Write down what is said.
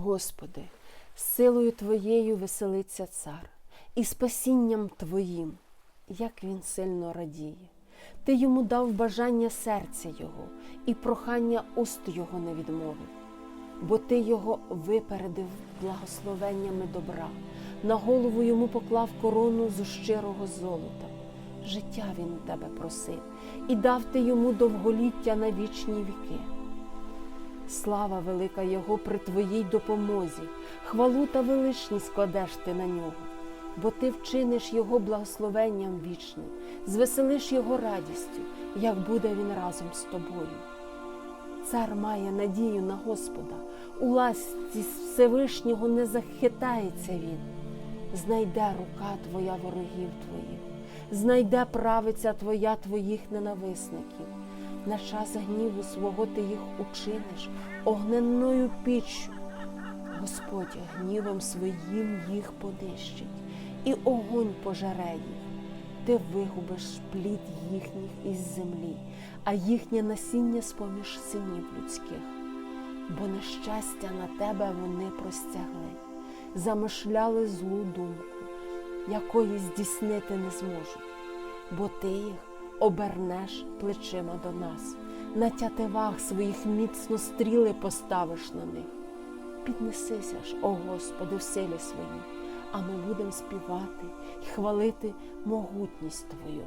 Господи, силою Твоєю веселиться цар, і спасінням Твоїм, як він сильно радіє. Ти йому дав бажання серця Його, і прохання уст Його не відмовив, бо ти його випередив благословеннями добра, на голову йому поклав корону з щирого золота. Життя він тебе просив, і дав ти йому довголіття на вічні віки. Слава велика Його при твоїй допомозі, хвалу та величність складеш ти на нього, бо ти вчиниш Його благословенням вічним, звеселиш Його радістю, як буде він разом з тобою. Цар має надію на Господа, у ласці Всевишнього не захитається він. Знайде рука твоя ворогів твоїх, знайде правиця твоя твоїх ненависників. На час гніву свого ти їх учиниш огненною піччю. Господь гнівом своїм їх понищить, і огонь пожере їх. Ти вигубиш плід їхніх із землі, а їхнє насіння з-поміж синів людських. Бо нещастя на тебе вони простягли, замишляли злу думку, якої здійснити не зможуть, бо ти їх обернеш плечима до нас, на тятивах своїх міцно стріли поставиш на них. Піднесися ж, о Господи, в силі своїй, а ми будемо співати і хвалити могутність Твою.